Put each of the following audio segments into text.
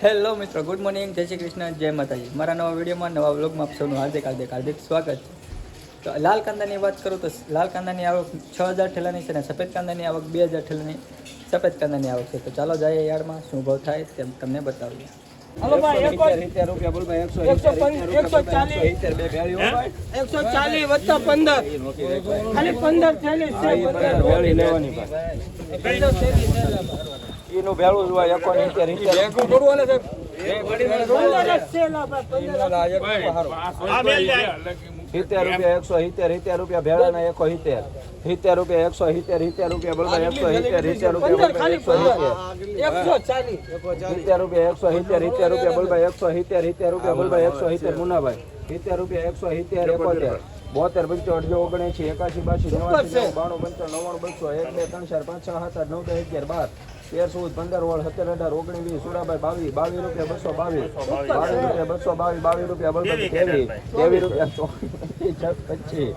Hello મિત્રો good morning જય શ્રી કૃષ્ણ જય માતાજી. મારા નવા વિડીયોમાં નવા વ્લોગમાં આપ સૌનું હાર્દિક હાર્દિક હાર્દિક સ્વાગત છે. તો લાલ કાંદાની વાત કરું તો લાલ કાંદાની આવક છ હજાર ઠેલાની છે અને સફેદ કાંદાની આવક બે હજાર ઠેલાની સફેદ કાંદાની આવક છે. તો ચાલો જઈએ યાર્ડમાં શું ભાવ થાય તેમ તમને બતાવીએ. હાલો ભાઈ રૂપિયા બોલ ભાઈ એકસો એકસો એકસો ચાલીસ. વત્તા પંદર. ખાલી પંદર થેલી છે. પંદર છે. ઈનું ભેળું હોય એકોતેર, સિત્તેર. પંદર ભેગું ભાઈ, પંદર સિત્તેર રૂપિયા એકસો સિત્તેર સિત્તેર રૂપિયા ભેળાના એકો સિત્તેર. સિત્તેર રૂપિયા એકસો સિત્તેર સિત્તેર રૂપિયા ભાઈ એકસો સિત્તેર સિત્તેર રૂપિયા એકસો સિત્તેર. એકસો સિત્તેર રૂપિયા એકસો સિત્તેર સિત્તેર રૂપિયા ભાઈ એકસો સિત્તેર સિત્તેર રૂપિયા બોલ એકસો સિત્તેર મુનાભાઈ. સિત્તેર રૂપિયા એકસો સિત્તેર એકોતેર. બોતેર પંચો અઢજો ઓગણસી એકાશી બાસી નેવાસી નેવું, બાણું પંચાણું નવ્વાણું બસો એક બે ત્રણ ચાર પાંચ છ સાત આઠ નવ દસ અગિયાર બાર. તેર ચૌદ પંદર સોળ સત્તર અઢાર ઓગણીસ વીસ સોળાભાઈ બાવીસ બાવીસ રૂપિયા બસો બાવીસ. બાવીસ રૂપિયા બસો બાવીસ બાવીસ રૂપિયા બસો ત્રેવીસ ત્રેવીસ રૂપિયા? પચીસ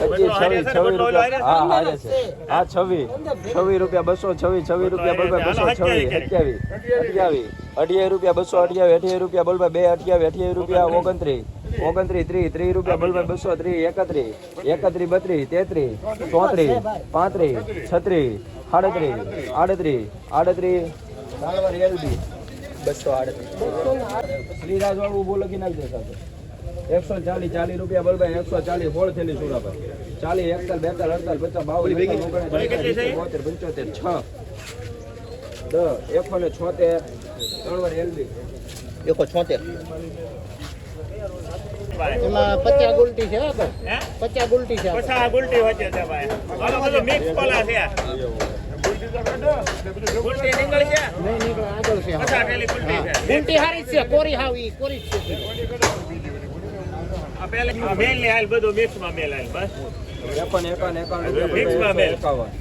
પચીસ છવ્વીસ છવ્વીસ રૂપિયા. હા હા છે. હા છવ્વીસ. છવ્વીસ રૂપિયા બસો છવ્વીસ છવ્વીસ રૂપિયા બોલભાઈ બસો છવ્વીસ અઠ્યાવીસ અઠ્યાવીસ. અઠ્યાવીસ રૂપિયા બસો અઠ્યાવીસ અઠ્યાવીસ રૂપિયા બોલભાઈ બે અઠ્યાવીસ અઠ્યાવીસ રૂપિયા ઓગણત્રીસ. ઓગણત્રીસ. ત્રીસ ત્રીસ રૂપિયા બોલભાઈ બસો ત્રીસ એકત્રીસ. એકત્રીસ બત્રીસ તેત્રીસ ચોત્રીસ પાંત્રીસ છત્રીસ આડત્રીસ આડત્રીસ એલબી બસો આડત્રીસ શ્રીરાજ વાળું ઉભું લખી નાખજો સાથે એકસો ચાલીસ ચાલીસ રૂપિયા બોલભાઈ એકસો ચાલીસ હોળ થેલી સુરાભાઈ ચાલીસ એકતાલ બેતાલ અડતાલ પચાસ બાવન બોતેર પંચોતેર છ દસ એકસો ને છોતેર ત્રણ વાર એલબી એકો છોતેર એમાં પચાસ ગુલટી છે પચાસ ગુલટી છે પચાસ ગુલટી વચ્ચે છે ભાઈ મિક્સ પેલી છે ગુલટી હારી છે કોરી હાવ કોરી છે. મેલની હાલ બધું મિક્સમાં મેલ હાલ બસ. એકાવન એકાવન એકાવન.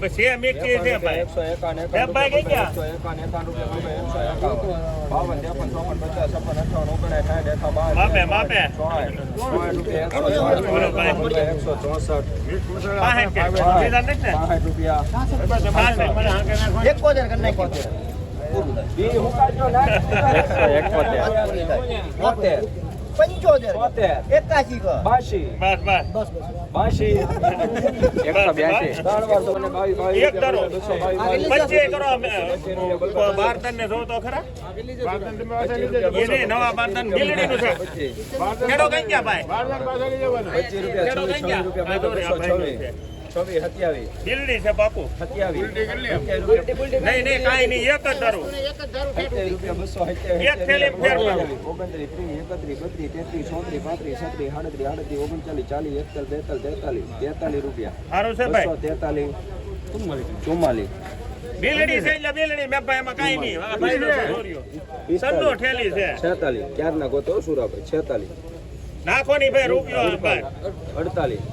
રૂપિયા બોલભાઈ પંચોતેર ચોતેર, એકાશી બાશી, બસ. બસ બાશી. એકસો બ્યાસી. એક બાવીસ. પચીસ કરો બાર તન ને જો તો ખરા. એ નવા બાર તન બિલ્ડી નું છે કેડો કઈ ગયા ભાઈ પચીસ રૂપિયા, છવ્વીસ, રૂપિયા, છવ્વીસ. છવ્વીસ, સત્યાવીસ, બિલ્ડી છે બાપુ. સત્યાવીસ. સત્યાવીસ નહીં નહીં કાંઈ નહીં એક જ તારું સત્યાવીસ રૂપિયા, બસો સત્યાવીસ, એક થેલી ફેર ઓગણત્રીસ, ત્રીસ, એકત્રીસ, બત્રીસ, તેત્રીસ, ચોત્રીસ, પાંત્રીસ, છત્રીસ, સાડત્રીસ, આડત્રીસ, ઓગણચાલીસ, ચાલીસ, એકતાલીસ, બેતાલીસ, તેતાલીસ, તેતાલીસ રૂપિયા. સારું છે ભાઈ. તેતાલીસ. ચુમ્માલીસ. બિલ્ડી છે એટલે બિલ્ડી મેં ભાઈ એમાં કાંઈ નહીં. આ ભાઈ નો સંડો ઠેલી છે. છેતાલીસ. ક્યારના ગોતો સુરાભાઈ? છેતાલીસ. નાખો ની ભાઈ રૂપિયો આ ભાઈ. અડતાલીસ.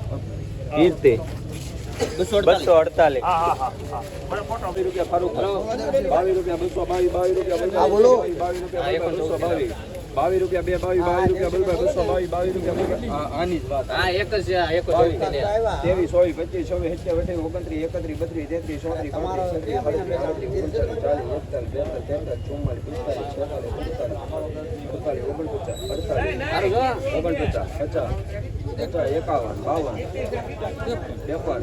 કીર્તિ બસો અડતાલીસ. હા હા હા હા. બાવીસ રૂપિયા બસો બાવીસ બાવીસ રૂપિયા બાવીસ બાવીસ રૂપિયા બસો બાવીસ. બાવીસ રૂપિયા બે બાવીસ બાવીસ રૂપિયા બલભાઈ બસો બાવીસ બાવીસ રૂપિયા આની જ વાત. હા એક જ એક ત્રેવીસ ચોવીસ પચીસ છવ્વીસ સત્યાવીસ અઠ્યાવીસ ઓગણત્રીસ એકત્રીસ બત્રીસ તેત્રીસ ચોત્રીસ પાંત્રીસ છત્રીસ અડત્રીસ ઓગણચાલીસ ચાલીસ એકતાલીસ બેતાલીસ તેતાલીસ ચુમ્માલીસ પિસ્તાલીસ છેતાલીસ સુડતાલીસ ઓગણપચાસ અડતાલીસ ઓગણપચાસ પચાસ એકાવન બાવન ત્રેપન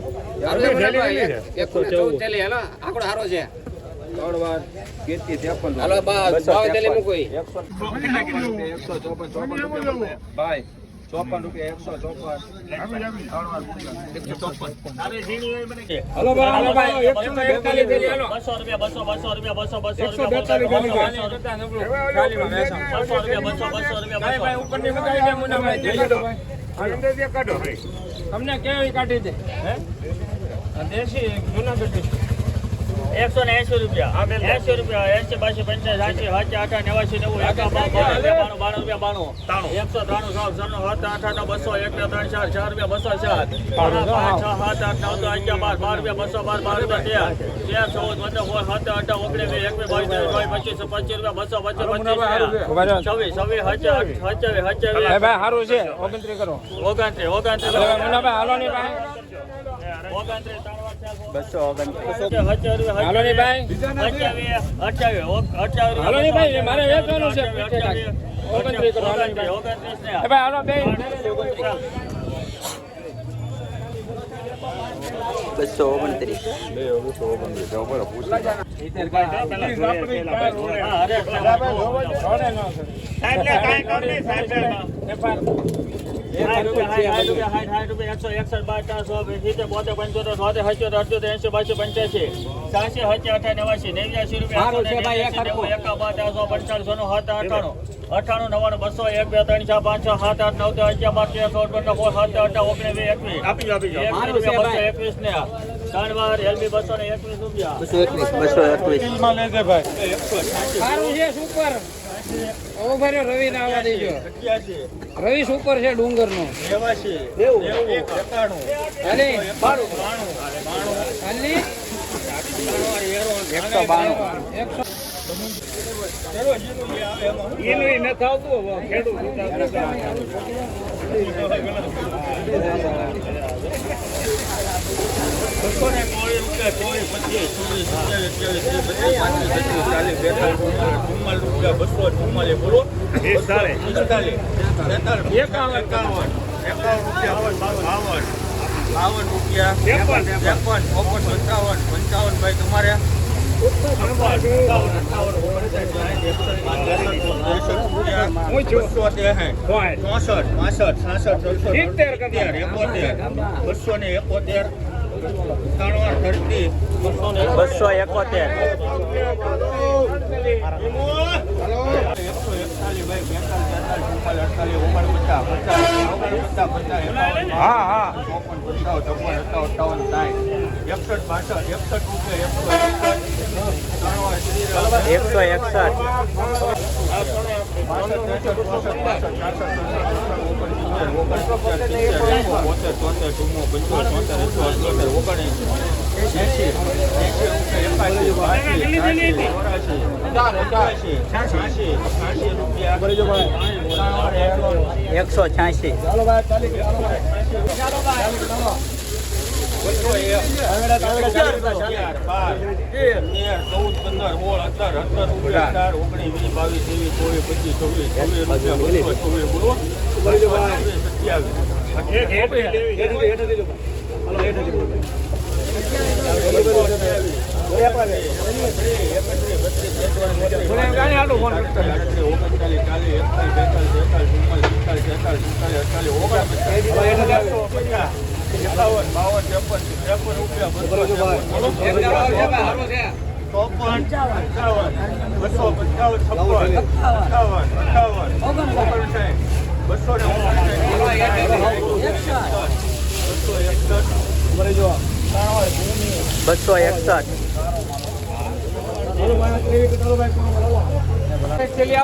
આંકડો સારો છે. ત્રણ વાર ત્રેપન. એકસો ચોપન ચોપન રૂપિયા ભાઈ ચોપન રૂપિયા એકસો ચોપન તમને કેવી કાઢી દે દેશી જુનાગઢ એકસો ને એસી રૂપિયા એસી રૂપિયા એસી બાસી પંચાસી એસી સાચી આઠા નેવાસી નેવું બાણું બાણું રૂપિયા બાણું. એકસો ત્રાણું સાત સન્નું સાત આઠ આઠ બસો એક બે ત્રણ ચાર ચાર રૂપિયા બસો ચાર પાંચ છ સાત આઠ નવ અગિયાર બાર બાર રૂપિયા બસો બાર બાર રૂપિયા તેર. તેર ચૌદ પંદર સોળ સાત આઠ ઓગણીસ એક બે બાવીસ ત્રેવીસ પચીસ પચીસ રૂપિયા બસો પચીસ પચીસ છવ્વીસ છવ્વીસ સારું છે. ઓગણત્રીસ કરો. ની ઓગણત્રીસ ત્રણ બસો ઓગણત્રીસ હાલો ની ભાઈ. અઠ્યાવીસ અઠ્યાવીસ અઠ્યાવીસ હાલો ની ભાઈ મારે વેચવાનું છે ઓગણત્રીસ કરો હાલો ની ભાઈ. ઓગણત્રીસ ને ભાઈ હાલો બે બસો ઓગણત્રીસ. અઠાણું નવાણું બસો એક બે ત્રણ ચાર પાંચ છ. સાત આઠ નવ દસ અગિયાર બાર તેર ચૌદ પંદર સોળ સત્તર અઢાર ઓગણીસ વીસ એકવીસ એકવીસ ને ત્રણ વાર એલબી બસો ને એકવીસ. રૂપિયા બસો એકવીસ બસો એકવીસ સારું છે સુપર ભાઈ રવિ ને આવવા દેજો. રવિ સુપર છે ડુંગર નો એકસો બાણું. એકસો બાવન રૂપિયા ત્રેપન ચોપન પંચાવન પંચાવન ભાઈ તમારે બસો ને એકોતેર બસો એકોતેર હા હા એકસો એકસઠ. એકસો છ્યાસી સોળ અઢાર અઢાર અઢાર ઓગણીસ વીસ બાવીસ ત્રેવીસ ચોવીસ પચીસ છવ્વીસ છવ્વીસ છવ્વીસ બોલો એકાવન બાવન ત્રેપન ત્રેપન રૂપિયા ચોપન પંચાવન બસો પંચાવન છપ્પન અઠાવન અઠાવન ઓગણસાઠ બસો ને બસો એકસઠ. છેલ્લી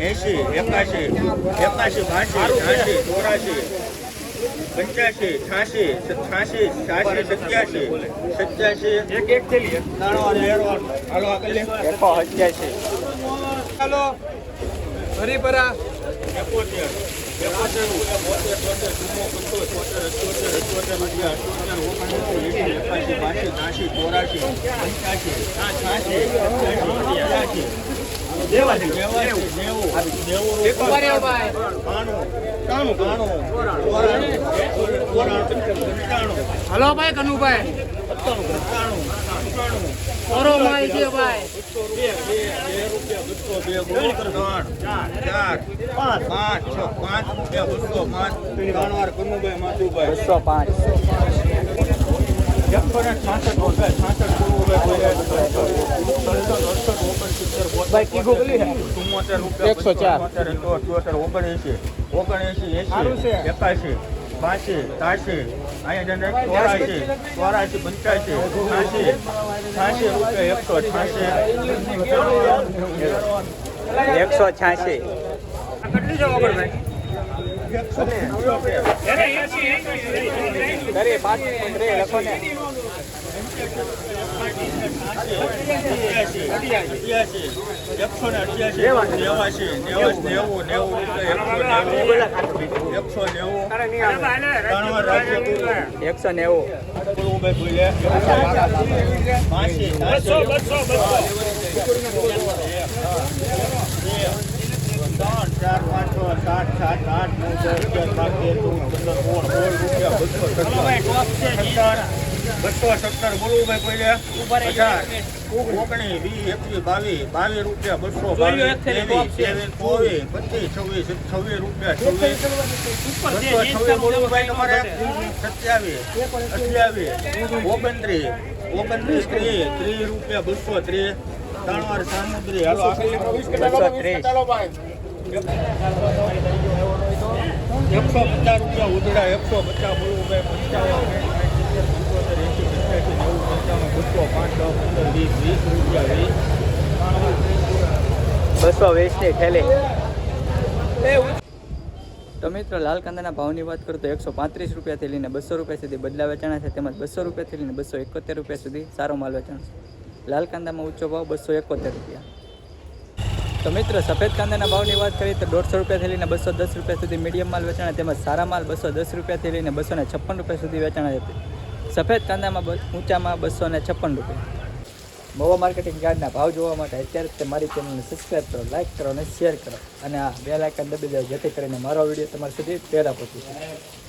એસી એકાશી એકાશી બાસી ચોરાશી પંચ્યાસી છ્યાસી છ્યાસી છ્યાસી સત્યાસી સત્યાસી એક એક થેલી હાલો. આગળ. એકસો અઠ્યાસી હાલો હરિપરા એકોતેર. એકોતેર બોતેર તોતેર ચુમ્મો પંચો છોતેર અઠ્યોતેર અઠ્યોતેર અગિયાર અઠ્યોતેર ઓગણએંશી એંશી એકાશી બાસી ત્યાંશી ચોરાશી પંચ્યાસી છ્યાસી સત્યાસી નેવું નેવું નેવું ભાઈ. હલો ભાઈ કનુભાઈ. ઓરો માલ છે ભાઈ. બસો પાંચ એકસો ભાઈ ચાર. અઠ્યોતેર, ઓગણએંશી એંશી એકાશી બાસી ત્રાસી અહીંયા ચોરાશી ચોરાશી પંચ્યાસી છ્યાસી છ્યાસી રૂપિયા એકસો છ્યાસી. એકસો છ્યાસી. કરી પાંચ લખો ને. એકસો ને અઠ્યાસી નેવાસી નેવું નેવું એકસો નેવું એકસો નેવું ભૂલે બસો બસો ત્રણ ચાર પાંચ છ સાત સાત આઠ નવ દસ અગિયાર બાર તેર ચૌદ પંદર સોળ સોળ રૂપિયા બસો બસો સત્તર બોલવું ભાઈ કોઈ અઢાર ઓગણીસ વીસ એકવીસ બાવીસ બાવીસ રૂપિયા બસો ચોવીસ પચીસ છવ્વીસ છવ્વીસ રૂપિયા છવ્વીસ. બસો છવ્વીસ બોલવું ભાઈ તમારે? સત્યાવીસ અઠ્યાવીસ ઓગણત્રીસ ઓગણત્રીસ ત્રીસ ત્રીસ રૂપિયા બસો ત્રીસ. ત્રણ વાર સામુદ્રી હાલો બસો ત્રીસ એકસો પચાસ રૂપિયા ઉધડા એકસો પચાસ બોલવું ભાઈ પંચાવન પંચોતેર એંસી પંચ્યાસી નેવું પંચાવન બસો પાંચ દસ પંદર વીસ વીસ રૂપિયા વીસ વીસની થેલી તો મિત્રો લાલ કાંદાના ભાવની વાત કરું તો એકસો પાંત્રીસ રૂપિયાથી લઈને બસો રૂપિયા સુધી બદલા વેચાણા છે તેમજ બસો રૂપિયાથી લઈને બસો એકોતેર રૂપિયા સુધી સારો માલ વેચાણ છે. લાલ કાંદામાં ઊંચો ભાવ બસો એકોતેર રૂપિયા. તો મિત્રો સફેદ કાંદાના ભાવની વાત કરીએ તો દોઢસો રૂપિયાથી લઈને બસો દસ રૂપિયા સુધી મીડિયમ માલ વેચાણા તેમજ સારા માલ બસો દસ રૂપિયાથી લઈને બસો ને છપ્પન રૂપિયા સુધી વેચાણા હતી સફેદ કાંદામાં ઊંચામાં બસો ને છપ્પન રૂપિયા. મોવા માર્કેટિંગ યાર્ડના ભાવ જોવા માટે અત્યારે મારી ચેનલને સબસ્ક્રાઈબ કરો લાઇક કરો અને શેર કરો. અને આ બે લાઇકન દબી દો જેથી કરીને મારો વીડિયો તમારા સુધી પહેલાં પહોંચી.